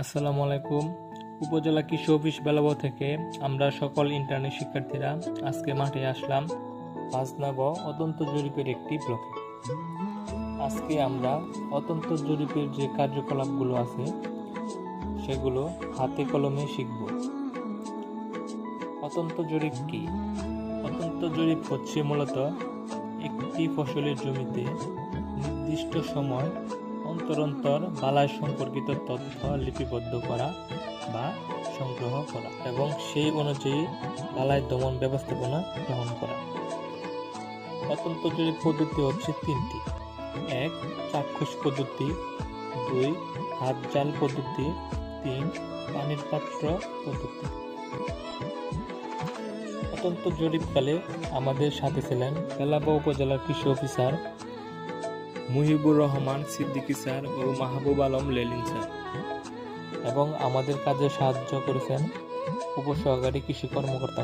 আসসালামু আলাইকুম। উপজেলা কৃষি অফিস বেলাব থেকে আমরা সকল ইন্টারনেট শিক্ষার্থীরা আজকে মাঠে আসলাম পাঁচনাব অতন্ত জরিপের একটি ব্লকে। আজকে আমরা অতন্ত জরিপের যে কার্যকলাপগুলো আছে, সেগুলো হাতে কলমে শিখব। অতন্ত জরিপ কি? অতন্ত জরিপ হচ্ছে মূলত একটি ফসলের জমিতে নির্দিষ্ট সময় অন্তর অন্তর বালাই সম্পর্কিত তথ্য লিপিবদ্ধ করা বা সংগ্রহ করা এবং সেই অনুযায়ী বালাই দমন ব্যবস্থাপনা গ্রহণ করা। অত্যন্ত জরিপ পদ্ধতি হচ্ছে তিনটি। এক, চাক্ষুষ পদ্ধতি। দুই হাত জাল পদ্ধতি। তিন, পানির পাত্র পদ্ধতি। অত্যন্ত জরিপকালে আমাদের সাথে ছিলেন বেলাবা উপজেলার কৃষি অফিসার মুহিবুর রহমান, সিদ্দিকী স্যার ও মাহবুব আলম লেলিন স্যার। এবং আমাদের কাজে সাহায্য করেছেন উপসহকারী কৃষি কর্মকর্তা।